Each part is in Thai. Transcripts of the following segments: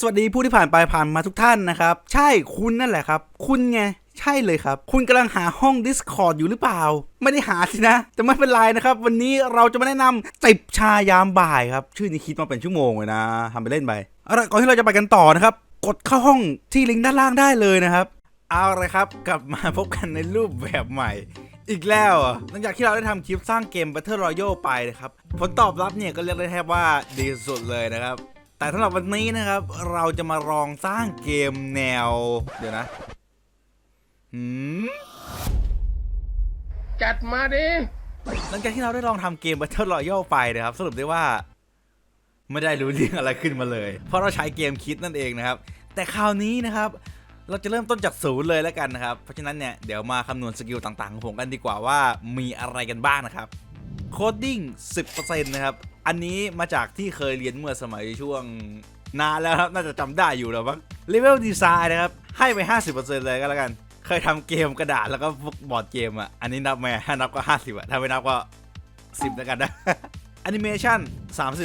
สวัสดีผู้ที่ผ่านไปผ่านมาทุกท่านนะครับ ใช่คุณนั่นแหละครับ คุณไง ใช่เลยครับ คุณกำลังหาห้อง Discord อยู่หรือเปล่า ไม่ได้หาสินะ แต่ไม่เป็นไรนะครับ วันนี้เราจะมาแนะนำจิบชายามบ่ายครับ ชื่อนี้คิดมาเป็นชั่วโมงเลยนะทำไปเล่นไปเอาละก่อนที่เราจะไปกันต่อนะครับ กดเข้าห้องที่ลิงก์ด้านล่างได้เลยนะครับ เอาเลยครับ กลับมาพบกันในรูปแบบใหม่อีกแล้วหลังจากที่เราได้ทำคลิปสร้างเกม Battle Royale ไปนะครับ ผลตอบรับเนี่ยก็เรียกได้แทบว่าดีสุดเลยนะครับ แต่สำหรับวันนี้นะครับ เราจะมาลองสร้างเกมแนว เดี๋ยวนะหืมจัดมาดิ หลังจากที่เราได้ลองทำเกม Battle Royale ไปนะครับ สรุปได้ว่า ไม่ได้รู้เรื่องอะไรขึ้นมาเลย เพราะเราใช้เกมคิดนั่นเองนะครับ แต่คราวนี้นะครับ เราจะเริ่มต้นจากศูนย์เลยแล้วกันนะครับ เพราะฉะนั้นเนี่ยเดี๋ยวมาคำนวณสกิลต่างๆของผมกันดีกว่าว่ามีอะไรกันบ้างนะครับ โคดดิ้ง10%นะครับ อันนี้มาจากที่เคยเรียนเมื่อสมัยช่วงนานแล้วครับ น่าจะจำได้อยู่แล้วมั้งเลเวลดีไซน์นะครับ ให้ไป 50%เลยก็แล้วกัน เคยทำเกมกระดาษแล้วก็พวกบอร์ดเกมอะ อันนี้นับไหมถ้านับก็ 50อะถ้าไม่นับก็ 10แล้วกันนะแอนิเมชัน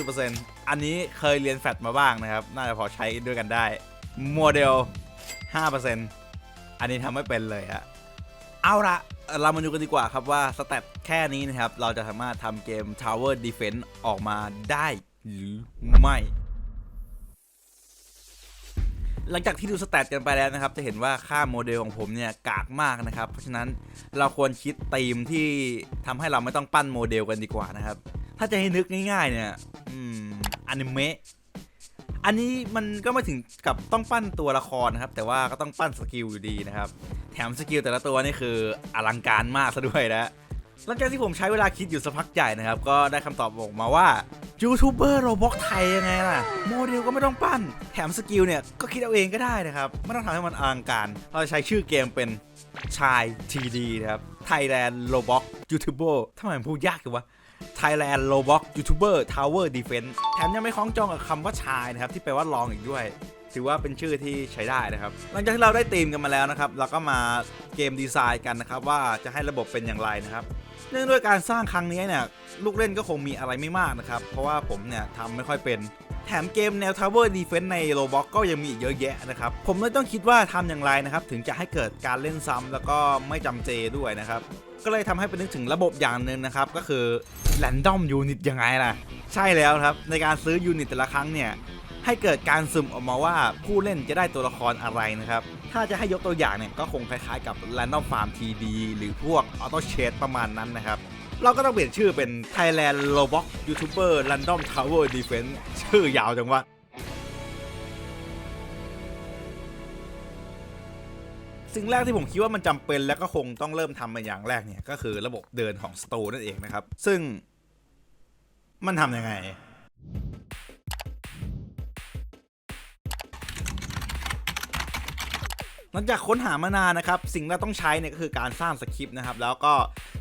30%อันนี้เคยเรียนแฟตมาบ้างนะครับ น่าจะพอใช้ด้วยกันได้ โมเดล 5%อันนี้ทำไม่เป็นเลยฮะ เอาละเรามาดูกันดีกว่าครับว่าสเตตแค่นี้นะครับ เราจะสามารถทำเกม Tower Defense ออกมาได้หรือไม่ หลังจากที่ดูสเตตกันไปแล้วนะครับ จะเห็นว่าค่าโมเดลของผมเนี่ยกากมากนะครับ เพราะฉะนั้นเราควรคิดธีมที่ทำให้เราไม่ต้องปั้นโมเดลกันดีกว่านะครับ ถ้าจะให้นึกง่ายๆเนี่ยอืมอนิเมะอันนี้มันก็ไม่ถึงกับต้องปั้นตัวละครนะครับ แต่ว่าก็ต้องปั้นสกิลอยู่ดีนะครับ มสกิลแต่ละตัวนี่คืออลังการมากซะด้วยนะหลังจากที่ผมใช้เวลาคิดอยู่สักพักใหญ่นะครับ ก็ได้คำตอบออกมาว่ายูทูบเบอร์โรบอกไทยยังไงล่ะ โมเดลก็ไม่ต้องปั้น แถมสกิลเนี่ย ก็คิดเอาเองก็ได้นะครับ ไม่ต้องทำให้มันอลังการ เราจะใช้ชื่อเกมเป็นชายทีดีนะครับ Thailand Roblox YouTuber ทำไมมันพูดยากจังวะ Thailand Roblox YouTuber Tower Defense แถมยังไม่คล้องจองกับคำว่าชายนะครับ ที่แปลว่าลองอีกด้วย ถือว่าเป็นชื่อที่ใช้ได้นะครับ หลังจากที่เราได้ธีมกันมาแล้วนะครับ เราก็มาเกมดีไซน์กันนะครับ ว่าจะให้ระบบเป็นอย่างไรนะครับ เนื่องด้วยการสร้างครั้งนี้เนี่ยลูกเล่นก็คงมีอะไรไม่มากนะครับ เพราะว่าผมเนี่ยทำไม่ค่อยเป็นแถมเกมแนว Tower Defense ใน Roblox ก็ยังมีอีกเยอะแยะนะครับ ผมเลยต้องคิดว่าทำอย่างไรนะครับ ถึงจะให้เกิดการเล่นซ้ำแล้วก็ไม่จำเจด้วยนะครับ ก็เลยทำให้ไปนึกถึงระบบอย่างหนึ่งนะครับ ก็คือ Random Unit ยังไงล่ะ ใช่แล้วครับ ในการซื้อยูนิตแต่ละครั้งเนี่ย ให้เกิดการสุ่มออกมาว่าผู้เล่นจะได้ตัวละครอะไรนะครับ ถ้าจะให้ยกตัวอย่างเนี่ยก็คงคล้ายๆกับ Random Farm TD หรือพวก Auto Chase ประมาณนั้นนะครับ เราก็ต้องเปลี่ยนชื่อเป็น Thailand Roblox YouTuber Random Tower Defense ชื่อยาวจังวะสิ่งแรกที่ผมคิดว่ามันจำเป็นแล้วก็คงต้องเริ่มทำเป็นอย่างแรกเนี่ยก็คือระบบเดินของสโตร์นั่นเองนะครับ ซึ่งมันทำยังไง หลังจากค้นหามานานนะครับ สิ่งที่เราต้องใช้เนี่ยก็คือการสร้างสคริปต์นะครับ แล้วก็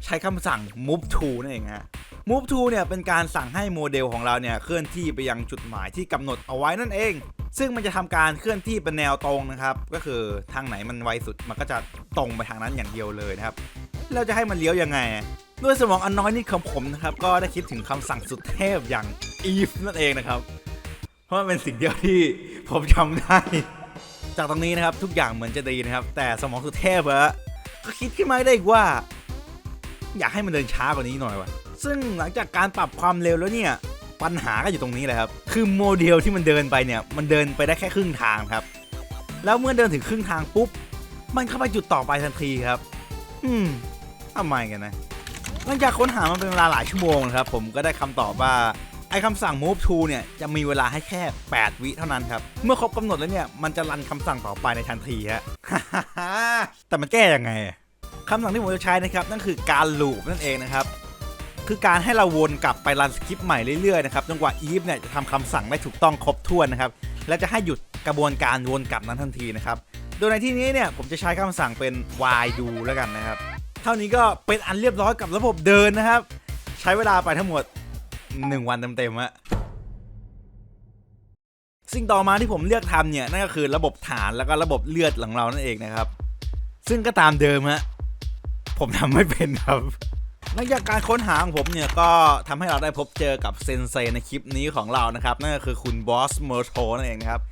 ใช้คำสั่ง move to นั่นเองฮะ move to เนี่ยเป็นการสั่งให้โมเดลของเราเนี่ยเคลื่อนที่ไปยังจุดหมายที่กำหนดเอาไว้นั่นเอง ซึ่งมันจะทำการเคลื่อนที่เป็นแนวตรงนะครับ ก็คือทางไหนมันไวสุดมันก็จะตรงไปทางนั้นอย่างเดียวเลยนะครับ เราจะให้มันเลี้ยวยังไง ด้วยสมองอันน้อยนิดของผมนะครับ ก็ได้คิดถึงคำสั่งสุดเทพอย่าง if นั่นเองนะครับ เพราะมันเป็นสิ่งเดียวที่ผมจำได้ จากตรงนี้นะครับทุกอย่างเหมือนจะดีนะครับ แต่สมองสุดเทพอะก็คิดขึ้นมาได้อีกว่า อยากให้มันเดินช้ากว่านี้หน่อยวะซึ่งหลังจากการปรับความเร็วแล้วเนี่ยปัญหาก็อยู่ตรงนี้แหละครับ คือโมเดลที่มันเดินไปเนี่ย มันเดินไปได้แค่ครึ่งทางครับ แล้วเมื่อเดินถึงครึ่งทางปุ๊บ มันเข้าไปจุดต่อไปทันทีครับ อืมทำไมกันนะ หลังจากค้นหามันเป็นเวลาหลายชั่วโมงนะครับ ผมก็ได้คำตอบว่า ไอคำสั่ง move to เนี่ยจะมีเวลาให้แค่ 8 วิเท่านั้นครับ เมื่อครบกำหนดแล้วเนี่ย มันจะรันคำสั่งต่อไปในทันทีฮะ แต่มันแก้ยังไงคำสั่งที่ผมจะใช้นะครับ นั่นคือการลูปนั่นเองนะครับ คือการให้เราวนกลับไปรันสคริปต์ใหม่เรื่อยๆนะครับจนกว่าอีฟเนี่ยจะทำคำสั่งได้ถูกต้องครบถ้วนนะครับ และจะให้หยุดกระบวนการวนกลับนั้นทันทีนะครับ โดยในที่นี้เนี่ยผมจะใช้คำสั่งเป็น y do แล้วกันนะครับ เท่านี้ก็เป็นอันเรียบร้อยกับระบบเดินนะครับ ใช้เวลาไปทั้งหมด 1วันเต็มๆอะสิ่งต่อมาที่ผมเลือกทำเนี่ยนั่นก็คือระบบฐานแล้วก็ระบบเลือดของเรานั่นเองนะครับ ซึ่งก็ตามเดิมฮะผมทำไม่เป็นครับหลังจากการค้นหาของผมเนี่ยก็ทำให้เราได้พบเจอกับเซนเซในคลิปนี้ของเรานะครับนั่นก็คือคุณบอสเมอร์โทนั่นเองนะครับ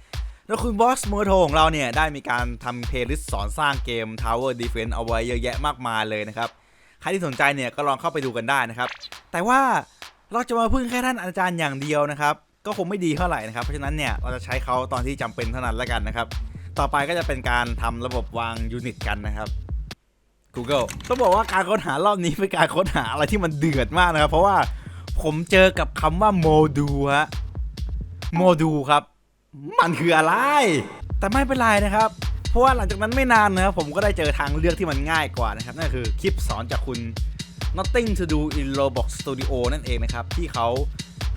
โดยคุณบอสเมอร์โทของเราเนี่ยได้มีการทำเพลย์ลิสต์สอนสร้างเกม Tower Defense เอาไว้เยอะแยะมากมายเลยนะครับ ใครที่สนใจเนี่ยก็ลองเข้าไปดูกันได้นะครับ แต่ว่า เราจะมาพึ่งแค่ท่านอาจารย์อย่างเดียวนะครับ ก็คงไม่ดีเท่าไหร่นะครับ เพราะฉะนั้นเนี่ยเราจะใช้เขาตอนที่จำเป็นเท่านั้นแล้วกันนะครับ ต่อไปก็จะเป็นการทำระบบวางยูนิตกันนะครับ Google ต้องบอกว่าการค้นหารอบนี้เป็นการค้นหาอะไรที่มันเดือดมากนะครับ เพราะว่าผมเจอกับคำว่าโมดูลฮะโมดูลครับ มันคืออะไร แต่ไม่เป็นไรนะครับ เพราะว่าหลังจากนั้นไม่นานนะครับผมก็ได้เจอทางเลือกที่มันง่ายกว่านะครับนั่นคือคลิปสอนจากคุณ Nothing to do in Roblox Studio นั่นเองนะครับ ที่เขา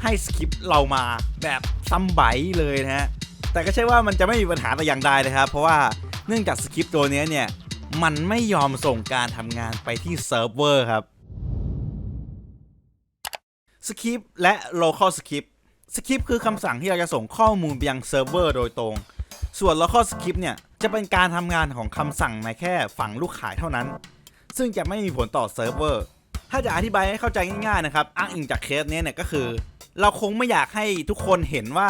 ให้สคริปต์เรามาแบบซ้ำใบเลยนะฮะ แต่ก็ใช่ว่ามันจะไม่มีปัญหาแต่อย่างใดนะครับ เพราะว่าเนื่องจากสคริปต์ตัวนี้เนี่ย มันไม่ยอมส่งการทำงานไปที่เซิร์ฟเวอร์ครับสคริปต์และ local script สคริปต์คือคำสั่งที่เราจะส่งข้อมูลไปยังเซิร์ฟเวอร์โดยตรง ส่วน local script เนี่ย จะเป็นการทำงานของคำสั่งในแค่ฝั่งลูกขายเท่านั้น ซึ่งจะไม่มีผลต่อเซิร์ฟเวอร์ ถ้าจะอธิบายให้เข้าใจง่ายๆนะครับอ้างอิงจากเคสเนี้ยเนี่ยก็คือ เราคงไม่อยากให้ทุกคนเห็นว่า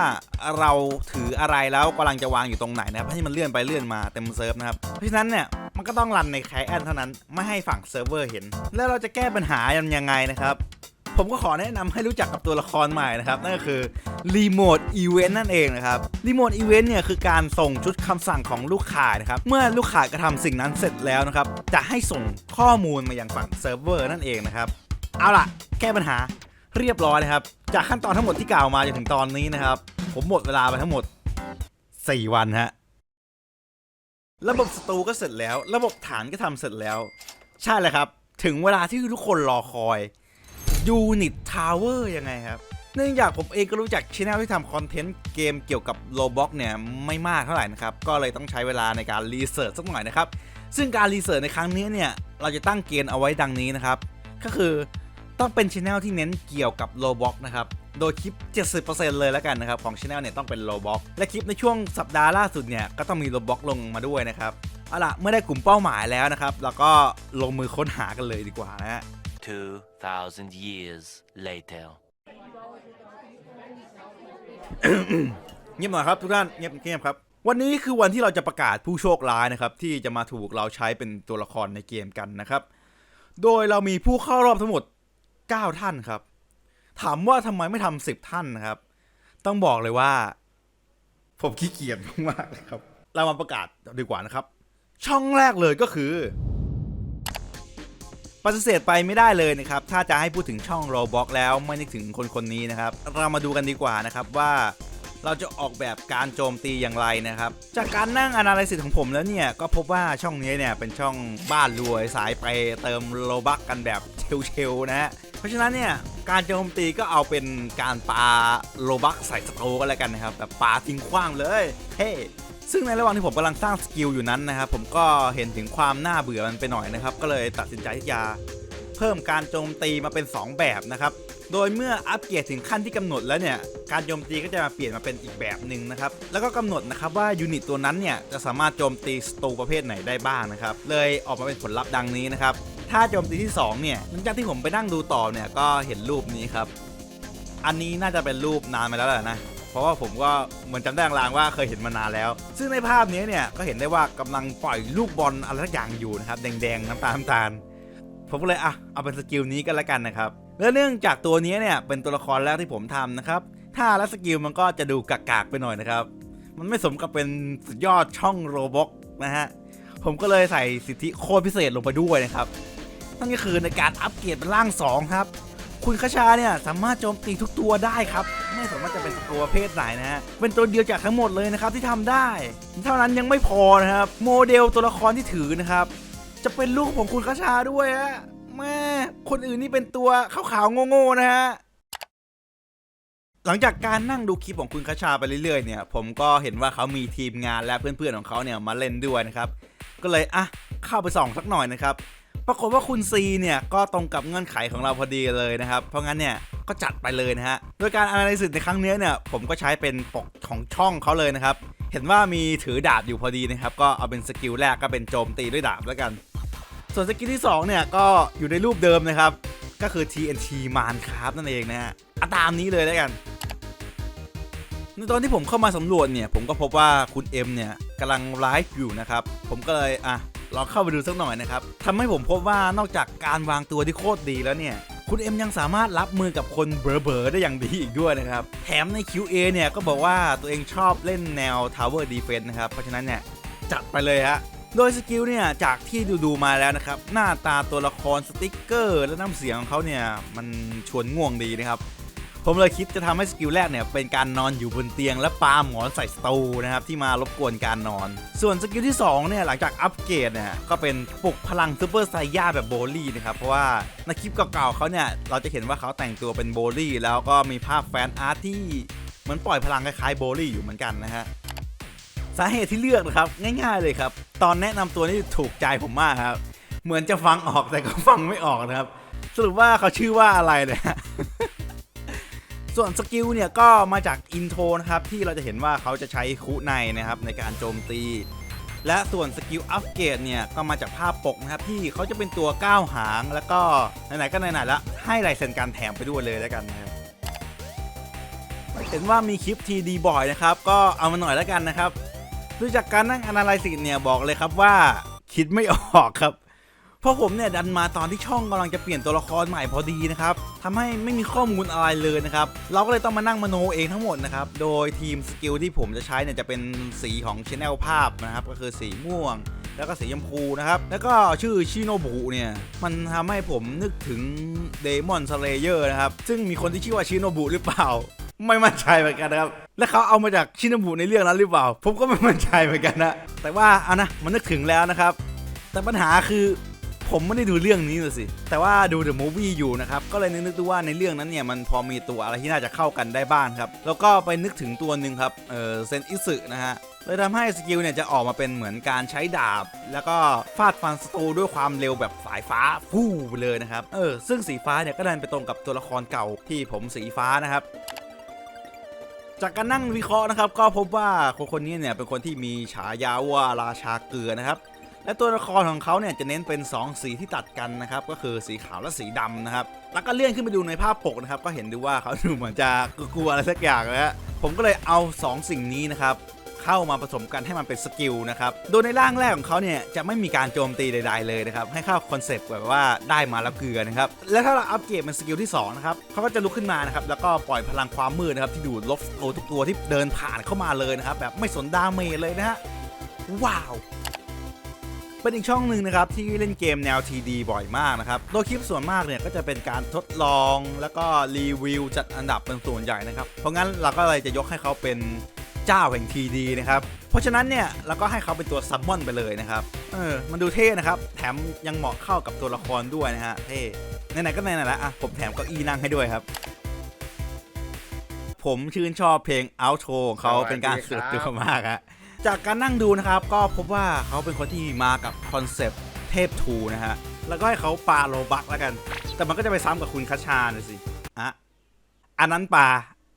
เราถืออะไรแล้วกำลังจะวางอยู่ตรงไหนนะครับให้มันเลื่อนไปเลื่อนมาเต็มเซิร์ฟนะครับเพราะฉะนั้นเนี่ยมันก็ต้องรันในแคลแอนเท่านั้นไม่ให้ฝั่งเซิร์ฟเวอร์เห็น แล้วเราจะแก้ปัญหายังไงนะครับ ผมก็ขอแนะนำให้รู้จักกับตัวละครใหม่นะครับ นั่นก็คือรีโมทอีเวนต์นั่นเองนะครับรีโมทอีเวนต์เนี่ยคือการส่งชุดคำสั่งของลูกค้านะครับ เมื่อลูกค้ากระทำสิ่งนั้นเสร็จแล้วนะครับ จะให้ส่งข้อมูลมายังฝั่งเซิร์ฟเวอร์นั่นเองนะครับ เอาล่ะ แก้ปัญหาเรียบร้อยนะครับ จากขั้นตอนทั้งหมดที่กล่าวมาจนถึงตอนนี้นะครับ ผมหมดเวลาไปทั้งหมด 4 วันฮะระบบสตูก็เสร็จแล้ว ระบบฐานก็ทำเสร็จแล้ว ใช่เลยครับ ถึงเวลาที่ทุกคนรอคอย Unit Tower ยังไงครับ เนื่องจากผมเองก็รู้จักช anel ที่ทำคอนเทนต์เกมเกี่ยวกับ Roblox เนี่ยไม่มากเท่าไหร่นะครับ ก็เลยต้องใช้เวลาในการรีเสิร์ชสักหน่อยนะครับ ซึ่งการรีเสิร์ชในครั้งนี้เนี่ยเราจะตั้งเกณฑ์เอาไว้ดังนี้นะครับ ก็คือต้องเป็นช anel ที่เน้นเกี่ยวกับ Roblox นะครับโดยคลิป 70%เลยแล้วกันนะครับ ของช anel เนี่ยต้องเป็น Roblox และคลิปในช่วงสัปดาห์ล่าสุดเนี่ย ก็ต้องมี Roblox ลงมาด้วยนะครับ เอาล่ะ เมื่อได้กลุ่มเป้าหมายแล้วนะครับแล้วก็ลงมือค้นหากันเลยดีกว่านะฮะ 2,000 years later. เงียบหน่อยครับทุกท่านเงียบเงียบครับ วันนี้คือวันที่เราจะประกาศผู้โชคร้ายนะครับ ที่จะมาถูกเราใช้เป็นตัวละครในเกมกันนะครับ โดยเรามีผู้เข้ารอบทั้งหมด 9 ท่านครับ ถามว่าทำไมไม่ทำ10ท่านนะครับ ต้องบอกเลยว่า ผมขี้เกียจมากๆเลยครับ เรามาประกาศดีกว่านะครับ ช่องแรกเลยก็คือ ปฏิเสธไปไม่ได้เลยนะครับ ถ้าจะให้พูดถึงช่อง Roblox แล้วไม่นึกถึงคนคนนี้นะครับ เรามาดูกันดีกว่านะครับว่าเราจะออกแบบการโจมตีอย่างไรนะครับ จากการนั่ง analysis ของผมแล้วเนี่ย ก็พบว่าช่องนี้เนี่ยเป็นช่องบ้านรวยสายไปเติมโลบักกันแบบเชลๆนะฮะ เพราะฉะนั้นเนี่ยการโจมตีก็เอาเป็นการปาโลบักใส่สโตกันแล้วกันนะครับแบบปาทิ้งขว้างเลย เฮ้ ซึ่งในระหว่างที่ผมกำลังสร้างสกิลอยู่นั้นนะครับผมก็เห็นถึงความน่าเบื่อมันไปหน่อยนะครับ ก็เลยตัดสินใจที่จะเพิ่มการโจมตีมาเป็น 2 แบบนะครับโดยเมื่ออัปเกรดถึงขั้นที่กำหนดแล้วเนี่ย การโจมตีก็จะมาเปลี่ยนมาเป็นอีกแบบหนึ่งนะครับ แล้วก็กำหนดนะครับว่ายูนิตตัวนั้นเนี่ยจะสามารถโจมตีสตูประเภทไหนได้บ้างนะครับ เลยออกมาเป็นผลลัพธ์ดังนี้นะครับ ถ้าโจมตีที่ 2 เนี่ย หลังจากที่ผมไปนั่งดูต่อเนี่ยก็เห็นรูปนี้ครับ อันนี้น่าจะเป็นรูปนานมาแล้วแหละนะ เพราะว่าผมก็เหมือนจำได้ลางๆว่าเคยเห็นมานานแล้ว ซึ่งในภาพนี้เนี่ยก็เห็นได้ว่ากำลังปล่อยลูกบอลอะไรสักอย่างอยู่นะครับแดงๆน้ำตาลน้ำตาลผมก็เลยอะเอาเป็นสกิลนี้ก็แล้วกันนะครับและเนื่องจากตัวนี้เนี่ยเป็นตัวละครแรกที่ผมทำนะครับถ้าและสกิลมันก็จะดูกากๆไปหน่อยนะครับ มันไม่สมกับเป็นสุดยอดช่องโรบ็อกนะฮะผมก็เลยใส่สิทธิโคตรพิเศษลงไปด้วยนะครับนั่นก็คือในการอัปเกรดเป็นร่าง 2 ครับ คุณคชาเนี่ยสามารถโจมตีทุกตัวได้ครับ ไม่สามารถจะเป็นตัวประเภทไหนนะฮะ เป็นตัวเดียวจากทั้งหมดเลยนะครับที่ทำได้ เท่านั้นยังไม่พอนะครับ โมเดลตัวละครที่ถือนะครับ จะเป็นลูกของคุณคชาด้วยฮะแม่คนอื่นนี่เป็นตัวขาวๆโง่ๆนะฮะหลังจากการนั่งดูคลิปของคุณคชาไปเรื่อยๆเนี่ย ผมก็เห็นว่าเขามีทีมงานและเพื่อนๆของเขาเนี่ยมาเล่นด้วยนะครับ ก็เลยอะเข้าไปส่องสักหน่อยนะครับ ปรากฏว่าคุณซีเนี่ยก็ตรงกับเงื่อนไขของเราพอดีเลยนะครับ เพราะงั้นเนี่ยก็จัดไปเลยนะฮะ โดยการ analysis ในครั้งนี้เนี่ยผมก็ใช้เป็นปกของช่องเขาเลยนะครับ เห็นว่ามีถือดาบอยู่พอดีนะครับ ก็เอาเป็นสกิลแรกก็เป็นโจมตีด้วยดาบแล้วกัน ส่วนสกิลที่ 2 เนี่ยก็อยู่ในรูปเดิมนะครับ ก็คือ TNT มานครับนั่นเองนะฮะอะตามนี้เลยแล้วกันในตอนที่ผมเข้ามาสำรวจเนี่ยผมก็พบว่าคุณเอ็มเนี่ยกำลังไลฟ์อยู่นะครับ ผมก็เลยอะ ลองเข้าไปดูสักหน่อยนะครับทำให้ผมพบว่านอกจากการวางตัวที่โคตรดีแล้วเนี่ยคุณเอ็มยังสามารถรับมือกับคนเบอๆได้อย่างดีอีกด้วยนะครับ แถมใน QA เนี่ยก็บอกว่าตัวเองชอบเล่นแนว Tower Defense นะครับ เพราะฉะนั้นเนี่ย จัดไปเลยฮะโดยสกิลเนี่ยจากที่ดูๆมาแล้วนะครับ หน้าตาตัวละครสติ๊กเกอร์ และน้ำเสียงของเขาเนี่ย มันชวนง่วงดีนะครับ ผมเลยคิดจะทำให้สกิลแรกเนี่ยเป็นการนอนอยู่บนเตียง และปาหมอนใส่สตูนะครับที่มารบกวนการนอน ส่วนสกิลที่2เนี่ยหลังจากอัปเกรดเนี่ยก็เป็นปลุกพลังซูเปอร์ไซย่าแบบโบลี่นะครับเพราะว่าในคลิปเก่าๆเขาเนี่ยเราจะเห็นว่าเขาแต่งตัวเป็นโบลี่แล้วก็มีภาพแฟนอาร์ตที่เหมือนปล่อยพลังคล้ายๆโบลี่อยู่เหมือนกันนะฮะสาเหตุที่เลือกนะครับง่ายๆเลยครับ ตอนแนะนำตัวนี่ถูกใจผมมากครับ เหมือนจะฟังออกแต่ก็ฟังไม่ออกนะครับ สรุปว่าเขาชื่อว่าอะไรเนะ ส่วนสกิลเนี่ยก็มาจากอินโทรนะครับที่เราจะเห็นว่าเขาจะใช้คุในนะครับในการโจมตี และส่วนสกิลอัปเกรดเนี่ยก็มาจากภาพปกนะครับที่เขาจะเป็นตัวก้าวหาง แล้วก็ไหนๆก็ไหนๆแล้วให้ลายเซ็นการแถมไปด้วยเลยแล้วกันนะครับเห็นว่ามีคลิปทีดีบ่อยนะครับก็เอามาหน่อยแล้วกันนะครับดูจากการนั่ง analysis เนี่ยบอกเลยครับว่าคิดไม่ออกครับ เพราะผมเนี่ยดันมาตอนที่ช่องกำลังจะเปลี่ยนตัวละครใหม่พอดีนะครับทำให้ไม่มีข้อมูลอะไรเลยนะครับ เราก็เลยต้องมานั่งมโนเองทั้งหมดนะครับ โดยทีมสกิลที่ผมจะใช้เนี่ยจะเป็นสีของชแนลภาพนะครับ ก็คือสีม่วง แล้วก็สีชมพูนะครับ แล้วก็ชื่อชิโนบุเนี่ยมันทำให้ผมนึกถึงเดมอนสเลเยอร์นะครับ ซึ่งมีคนที่ชื่อว่าชิโนบุหรือเปล่าไม่มั่นใจเหมือนกันนะครับ และเขาเอามาจากชินบุในเรื่องนั้นหรือเปล่า ผมก็ไม่มั่นใจเหมือนกันนะ แต่ว่าเอานะ มันนึกถึงแล้วนะครับ แต่ปัญหาคือ ผมไม่ได้ดูเรื่องนี้เลยสิ แต่ว่าดูเดอะมูฟวี่อยู่นะครับ ก็เลยนึกดูว่าในเรื่องนั้นเนี่ยมันพอมีตัวอะไรที่น่าจะเข้ากันได้บ้างครับ แล้วก็ไปนึกถึงตัวหนึ่งครับ เออเซนอิสึนะฮะเลยทำให้สกิลเนี่ยจะออกมาเป็นเหมือนการใช้ดาบ แล้วก็ฟาดฟันศัตรูด้วยความเร็วแบบสายฟ้าฟู่ไปเลยนะครับเออซึ่งสีฟ้าเนี่ยก็ดันไปตรงกับตัวละครเก่าที่ผมสีฟ้านะครับจากการนั่งวิเคราะห์นะครับ ก็พบว่าคนคนนี้เนี่ยเป็นคนที่มีฉายาว่าราชาเกลือนะครับ และตัวละครของเขาเนี่ยจะเน้นเป็น 2 สีที่ตัดกันนะครับก็คือสีขาวและสีดำนะครับแล้วก็เลื่อนขึ้นไปดูในภาพปกนะครับก็เห็นดูว่าเขาดูเหมือนจะกลัวอะไรสักอย่างนะฮะผมก็เลยเอา 2 สิ่งนี้นะครับเข้ามาผสมกันให้มันเป็นสกิลนะครับ โดยในร่างแรกของเขาเนี่ยจะไม่มีการโจมตีใด ๆ เลยนะครับ ให้เข้าคอนเซปต์แบบว่าได้มาแล้วเกลือนะครับ และถ้าเราอัปเกรดเป็นสกิลที่2นะครับเขาก็จะลุกขึ้นมานะครับ แล้วก็ปล่อยพลังความมืดนะครับ ที่ดูดลบโอทุกตัวที่เดินผ่านเข้ามาเลยนะครับ แบบไม่สนดาเมจเลยนะฮะ ว้าว เป็นอีกช่องหนึ่งนะครับที่เล่นเกมแนว TD บ่อยมากนะครับ โดยคลิปส่วนมากเนี่ยก็จะเป็นการทดลองแล้วก็รีวิวจัดอันดับเป็นส่วนใหญ่นะครับ เพราะงั้นเราก็เลยจะยกให้เขาเป็นเจ้าแห่ง TD นะครับ เพราะฉะนั้นเนี่ยเราก็ให้เขาเป็นตัวซัมมอนไปเลยนะครับ เออ มันดูเท่นะครับ แถมยังเหมาะเข้ากับตัวละครด้วยนะฮะ เท่ไหนๆก็ไหนๆแล้วอะผมแถมเก้าอี้นั่งให้ด้วยครับ ผมชื่นชอบเพลง outro ของเขาเป็นการสุดตัวมากฮะ จากการนั่งดูนะครับ ก็พบว่าเขาเป็นคนที่มากับคอนเซปต์เทพทูนะฮะ แล้วก็ให้เขาปาโลบักแล้วกัน แต่มันก็จะไปซ้ำกับคุณคัชชานะสิอะอันนั้นปา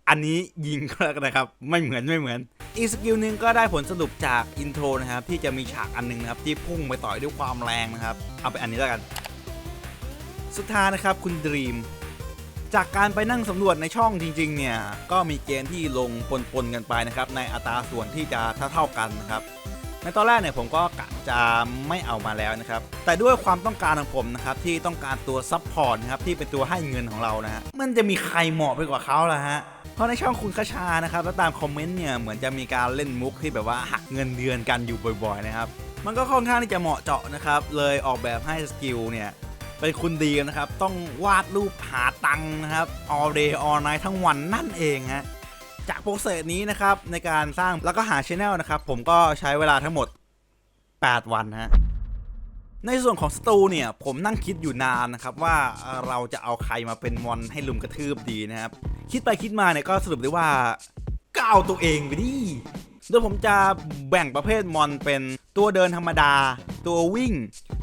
อันนี้ยิงก็แล้วกันนะครับ ไม่เหมือนไม่เหมือน อีกสกิลหนึ่งก็ได้ผลสรุปจากอินโทรนะครับ ที่จะมีฉากอันหนึงนะครับ ที่พุ่งไปต่อยด้วยความแรงนะครับ เอาไปอันนี้แล้วกัน สุดท้ายนะครับคุณดรีม จากการไปนั่งสำรวจในช่องจริงๆ เนี่ย ก็มีเกณฑ์ที่ลงปนๆ กันไปนะครับ ในอัตราส่วนที่จะเท่าๆกันนะครับ ในตอนแรกเนี่ยผมก็กะจะไม่เอามาแล้วนะครับ แต่ด้วยความต้องการของผมนะครับ ที่ต้องการตัวซับพอร์ตนะครับ ที่เป็นตัวให้เงินของเรานะฮะมันจะมีใครเหมาะไปกว่าเขาล่ะฮะเพราะในช่องคุณคชานะครับแล้วตามคอมเมนต์เนี่ยเหมือนจะมีการเล่นมุกที่แบบว่าหักเงินเดือนกันอยู่บ่อยๆนะครับมันก็ค่อนข้างที่จะเหมาะเจาะนะครับเลยออกแบบให้สกิลเนี่ย เป็นคุณดีนะครับ ต้องวาดรูปหาตังนะครับ all day all night ทั้งวันนั่นเองฮะจากโปรเซสนี้นะครับในการสร้างแล้วก็หาช anel นะครับ ผมก็ใช้เวลาทั้งหมด 8 วันฮะในส่วนของสตูเนี่ย ผมนั่งคิดอยู่นานนะครับ ว่าเอ่อเราจะเอาใครมาเป็นมอนให้ลุมกระทืบดีนะครับ คิดไปคิดมาเนี่ยก็สรุปได้ว่าก็เอาตัวเองไปดิโดยผมจะแบ่งประเภทมอนเป็นตัวเดินธรรมดา ตัววิ่ง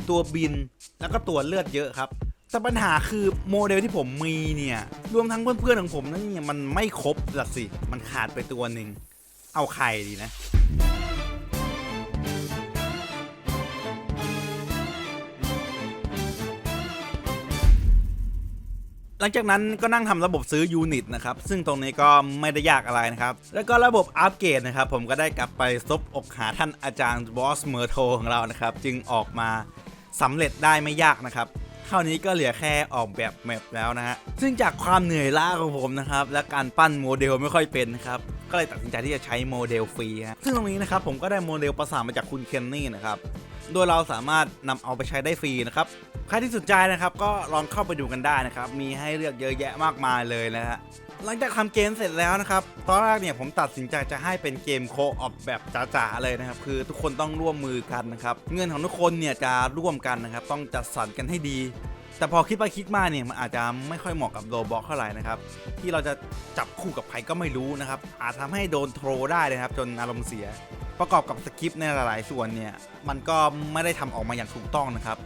ตัวบิน แล้วก็ตัวเลือดเยอะครับ แต่ปัญหาคือโมเดลที่ผมมีเนี่ย รวมทั้งเพื่อนๆของผมนั่นเนี่ยมันไม่ครบละสิ มันขาดไปตัวหนึ่ง เอาใครดีนะหลังจากนั้นก็นั่งทำระบบซื้อยูนิตนะครับ ซึ่งตรงนี้ก็ไม่ได้ยากอะไรนะครับ แล้วก็ระบบอัปเกรดนะครับ ผมก็ได้กลับไปซบอกหาท่านอาจารย์บอสเมอร์โทของเรานะครับ จึงออกมา สำเร็จได้ไม่ยากนะครับเท่านี้ก็เหลือแค่ออกแบบแมปแล้วนะฮะ ซึ่งจากความเหนื่อยล้าของผมนะครับ และการปั้นโมเดลไม่ค่อยเป็นนะครับ ก็เลยตัดสินใจที่จะใช้โมเดลฟรีฮะ ซึ่งตรงนี้นะครับผมก็ได้โมเดลประสานมาจากคุณเคนนี่นะครับ โดยเราสามารถนำเอาไปใช้ได้ฟรีนะครับ ใครที่สนใจนะครับก็ลองเข้าไปดูกันได้นะครับ มีให้เลือกเยอะแยะมากมายเลยนะฮะ หลังจากทำเกมเสร็จแล้วนะครับ ตอนแรกเนี่ยผมตัดสินใจจะให้เป็นเกมโคออปแบบจ๋าๆเลยนะครับ คือทุกคนต้องร่วมมือกันนะครับ เงินของทุกคนเนี่ยจะร่วมกันนะครับ ต้องจัดสรรกันให้ดี แต่พอคิดไปคิดมาเนี่ยมันอาจจะไม่ค่อยเหมาะกับโรบอกเท่าไหร่นะครับ ที่เราจะจับคู่กับใครก็ไม่รู้นะครับ อาจทำให้โดนโทรได้นะครับ จนอารมณ์เสีย ประกอบกับสคริปต์ในหลายๆ ส่วนเนี่ยมันก็ไม่ได้ทำออกมาอย่างถูกต้องนะครับ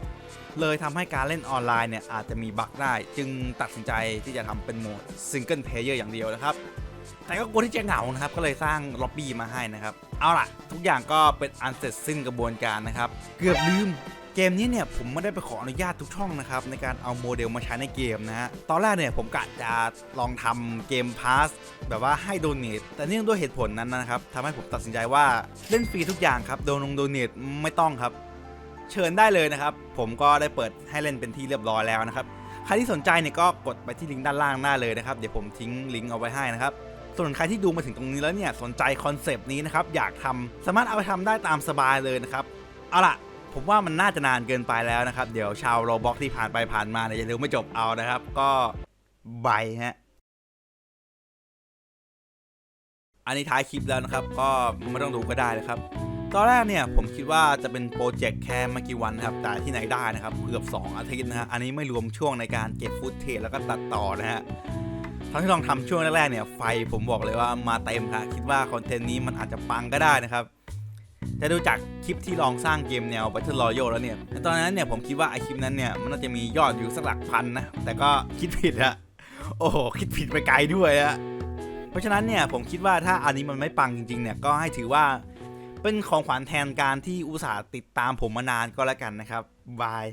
เลยทำให้การเล่นออนไลน์เนี่ยอาจจะมีบั๊กได้ จึงตัดสินใจที่จะทำเป็นโหมดซิงเกิลเพลเยอร์อย่างเดียวนะครับ แต่ก็กลัวที่จะเหงานะครับ ก็เลยสร้างล็อบบี้มาให้นะครับ เอาล่ะ ทุกอย่างก็เป็นอันเสร็จสิ้นกระบวนการนะครับ เกือบลืมเกมนี้เนี่ยผมไม่ได้ไปขออนุญาตทุกช่องนะครับในการเอาโมเดลมาใช้ในเกมนะฮะตอนแรกเนี่ยผมกะจะลองทำเกมพาสแบบว่าให้โดเนทแต่เนื่องด้วยเหตุผลนั้นนะครับทำให้ผมตัดสินใจว่าเล่นฟรีทุกอย่างครับโดนลงโดเนทไม่ต้องครับ เชิญได้เลยนะครับ ผมก็ได้เปิดให้เล่นเป็นที่เรียบร้อยแล้วนะครับใครที่สนใจเนี่ยก็กดไปที่ลิงก์ด้านล่างหน้าเลยนะครับเดี๋ยวผมทิ้งลิงก์เอาไว้ให้นะครับส่วนใครที่ดูมาถึงตรงนี้แล้วเนี่ยสนใจคอนเซปต์นี้นะครับอยากทำสามารถเอาไปทำได้ตามสบายเลยนะครับเอาล่ะผมว่ามันน่าจะนานเกินไปแล้วนะครับเดี๋ยวชาวโรบ็อกที่ผ่านไปผ่านมาเนี่ยอย่าลืมไม่จบเอานะครับ ก็บฮะอันนี้ท้ายคลิปแล้วนะครับ ก็ไม่ต้องดูก็ได้นะครับ ตอนแรกเนี่ยผมคิดว่าจะเป็นโปรเจกต์แค่ไม่กี่วันนะครับแต่ที่ไหนได้นะครับเกือบ 2 อาทิตย์นะฮะอันนี้ไม่รวมช่วงในการเก็บฟุตเทจแล้วก็ตัดต่อนะฮะทั้งที่ลองทำช่วงแรกๆเนี่ยไฟผมบอกเลยว่ามาเต็มครับคิดว่าคอนเทนต์นี้มันอาจจะปังก็ได้นะครับแต่ดูจากคลิปที่ลองสร้างเกมแนว Battle Royale แล้วเนี่ยตอนนั้นเนี่ยผมคิดว่าไอคลิปนั้นเนี่ยมันน่าจะมียอดอยู่สักหลักพันนะแต่ก็คิดผิดอะโอ้โหคิดผิดไปไกลด้วยอะเพราะฉะนั้นเนี่ยผมคิดว่าถ้าอันนี้มันไม่ปังจริงๆเนี่ยก็ให้ถือว่า เป็นของขวัญแทนการที่อุตส่าห์ติดตามผมมานานก็แล้วกันนะครับบาย